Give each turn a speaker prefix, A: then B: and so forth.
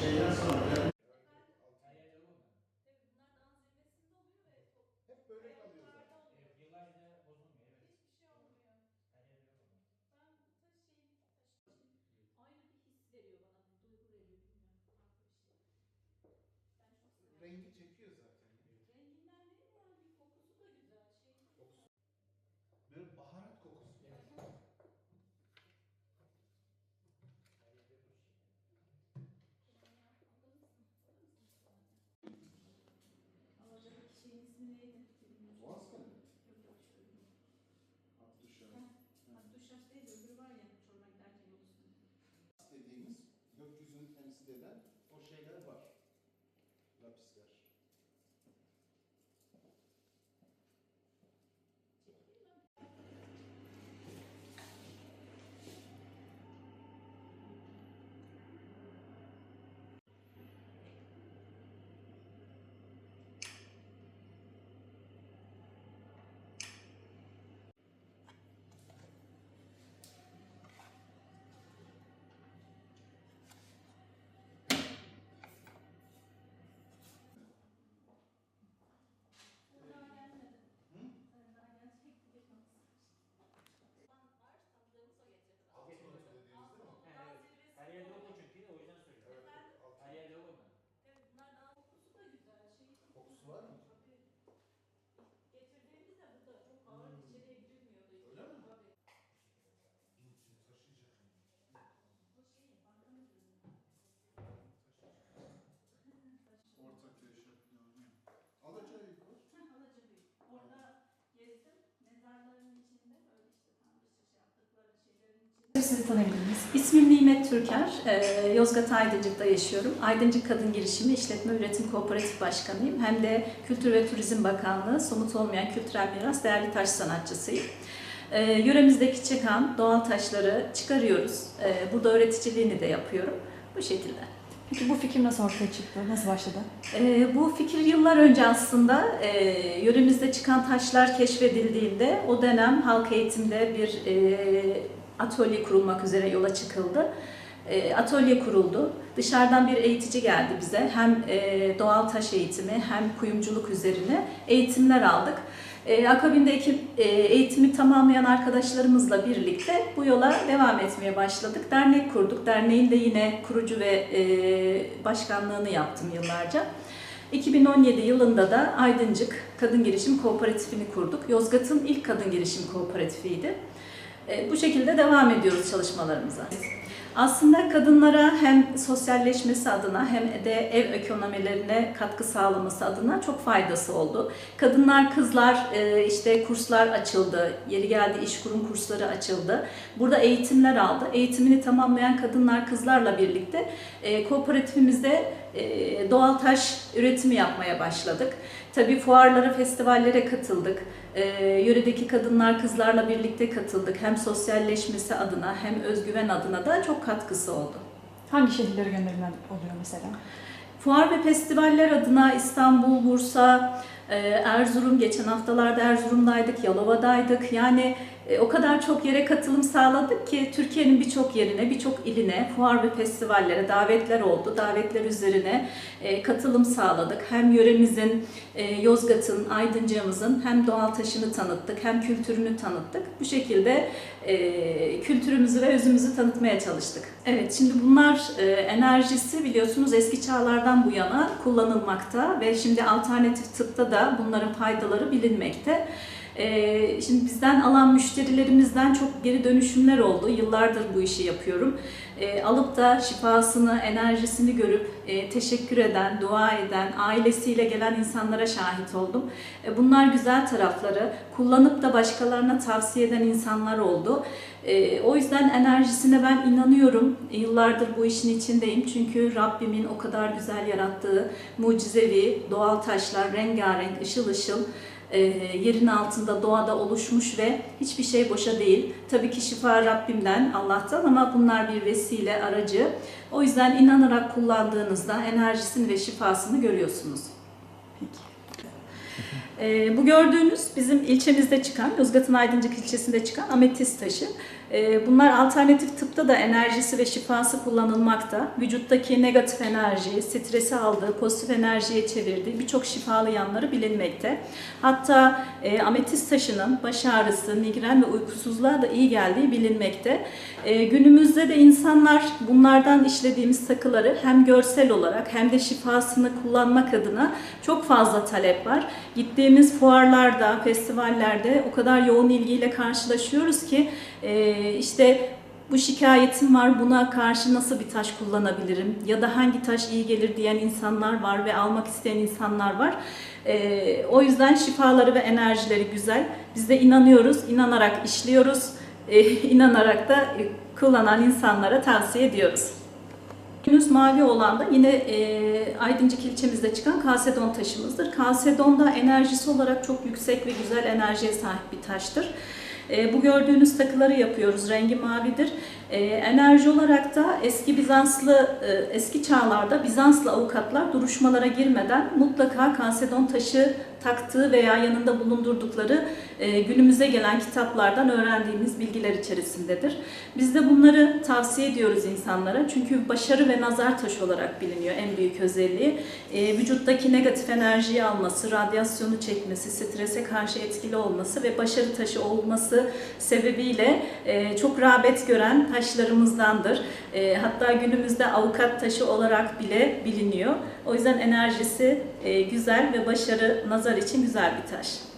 A: Şeyden sonra ben hep böyle kalıyor zaten.
B: Ayrı bir his veriyor bana, bir duygu veriyor bilmiyorum. Farklı bir şey. Ben çok seviyorum.
A: Rengi çekiyor zaten.
B: Renginden değil de yani bir kokusu da güzel. Şey,
A: Böyle baharat kokusu.
B: Alaca'daki şeyin ismi neydi? Bilmiyorum.
A: Boğaz mı?
B: Yok yok şöyle.
A: Abdüşşah.
B: Abdüşşah değil de öbürü var ya Çorum'a giderken yol üstünde.
A: dediğimiz gökyüzünü temsil eden o şeyler var.
C: Sizi tanıyabilir miyiz?
B: İsmim Nimet Türker. Ee, Yozgat Aydıncık'ta yaşıyorum. Aydıncık Kadın Girişimi İşletme Üretim Kooperatif Başkanıyım. Hem de Kültür ve Turizm Bakanlığı Somut Olmayan Kültürel Miras Değerli Taş Sanatçısıyım. Ee, yöremizdeki çıkan doğal taşları çıkarıyoruz. Ee, burada öğreticiliğini de yapıyorum. Bu şekilde.
C: Peki bu fikir nasıl ortaya çıktı? Nasıl başladı?
B: Ee, bu fikir yıllar önce aslında e, yöremizde çıkan taşlar keşfedildiğinde o dönem halk eğitimde bir e, atölye kurulmak üzere yola çıkıldı. E, atölye kuruldu. Dışarıdan bir eğitici geldi bize. Hem e, doğal taş eğitimi hem kuyumculuk üzerine eğitimler aldık. E, akabinde ekip, e, eğitimi tamamlayan arkadaşlarımızla birlikte bu yola devam etmeye başladık. Dernek kurduk. Derneğin de yine kurucu ve e, başkanlığını yaptım yıllarca. 2017 yılında da Aydıncık Kadın Girişim Kooperatifini kurduk. Yozgat'ın ilk kadın girişim kooperatifiydi. E, bu şekilde devam ediyoruz çalışmalarımıza. Aslında kadınlara hem sosyalleşmesi adına hem de ev ekonomilerine katkı sağlaması adına çok faydası oldu. Kadınlar, kızlar e, işte kurslar açıldı, yeri geldi iş kurum kursları açıldı. Burada eğitimler aldı. Eğitimini tamamlayan kadınlar, kızlarla birlikte e, kooperatifimizde doğal taş üretimi yapmaya başladık. Tabii fuarlara, festivallere katıldık. E, yöredeki kadınlar, kızlarla birlikte katıldık. Hem sosyalleşmesi adına hem özgüven adına da çok katkısı oldu.
C: Hangi şehirlere gönderilen oluyor mesela?
B: Fuar ve festivaller adına İstanbul, Bursa, e, Erzurum, geçen haftalarda Erzurum'daydık, Yalova'daydık. Yani o kadar çok yere katılım sağladık ki Türkiye'nin birçok yerine, birçok iline fuar ve festivallere davetler oldu. Davetler üzerine e, katılım sağladık. Hem yöremizin, e, Yozgat'ın, Aydıncığımızın hem doğal taşını tanıttık hem kültürünü tanıttık. Bu şekilde e, kültürümüzü ve özümüzü tanıtmaya çalıştık. Evet, şimdi bunlar e, enerjisi biliyorsunuz eski çağlardan bu yana kullanılmakta ve şimdi alternatif tıpta da bunların faydaları bilinmekte. E, şimdi bizden alan müşterilerimizden çok geri dönüşümler oldu. Yıllardır bu işi yapıyorum. E, alıp da şifasını, enerjisini görüp e, teşekkür eden, dua eden, ailesiyle gelen insanlara şahit oldum. E, bunlar güzel tarafları. Kullanıp da başkalarına tavsiye eden insanlar oldu. E, o yüzden enerjisine ben inanıyorum. Yıllardır bu işin içindeyim. Çünkü Rabbimin o kadar güzel yarattığı mucizevi doğal taşlar, rengarenk, ışıl ışıl e, yerin altında doğada oluşmuş ve hiçbir şey boşa değil. Tabii ki şifa Rabbimden, Allah'tan ama bunlar bir vesile, aracı. O yüzden inanarak kullandığınızda enerjisini ve şifasını görüyorsunuz.
C: Peki.
B: Ee, bu gördüğünüz bizim ilçemizde çıkan, Yozgat'ın Aydıncık ilçesinde çıkan ametist taşı. Ee, bunlar alternatif tıpta da enerjisi ve şifası kullanılmakta. Vücuttaki negatif enerjiyi, stresi aldığı, pozitif enerjiye çevirdiği birçok şifalı yanları bilinmekte. Hatta e, ametist taşının baş ağrısı, migren ve uykusuzluğa da iyi geldiği bilinmekte. E, günümüzde de insanlar bunlardan işlediğimiz takıları hem görsel olarak hem de şifasını kullanmak adına çok fazla talep var. Gittiğimiz fuarlarda, festivallerde o kadar yoğun ilgiyle karşılaşıyoruz ki e, işte bu şikayetim var, buna karşı nasıl bir taş kullanabilirim ya da hangi taş iyi gelir diyen insanlar var ve almak isteyen insanlar var. E, o yüzden şifaları ve enerjileri güzel. Biz de inanıyoruz, inanarak işliyoruz, e, inanarak da kullanan insanlara tavsiye ediyoruz. Günümüz mavi olan da yine e, Aydıncık ilçemizde çıkan kalsedon taşımızdır. Kalsedon da enerjisi olarak çok yüksek ve güzel enerjiye sahip bir taştır. E, bu gördüğünüz takıları yapıyoruz. Rengi mavidir. E, enerji olarak da eski Bizanslı, e, eski çağlarda Bizanslı avukatlar duruşmalara girmeden mutlaka kalsedon taşı taktığı veya yanında bulundurdukları e, günümüze gelen kitaplardan öğrendiğimiz bilgiler içerisindedir. Biz de bunları tavsiye ediyoruz insanlara. Çünkü başarı ve nazar taşı olarak biliniyor en büyük özelliği. E, vücuttaki negatif enerjiyi alması, radyasyonu çekmesi, strese karşı etkili olması ve başarı taşı olması sebebiyle e, çok rağbet gören taşlarımızdandır. E, hatta günümüzde avukat taşı olarak bile biliniyor. O yüzden enerjisi e, güzel ve başarı nazar için güzel bir taş.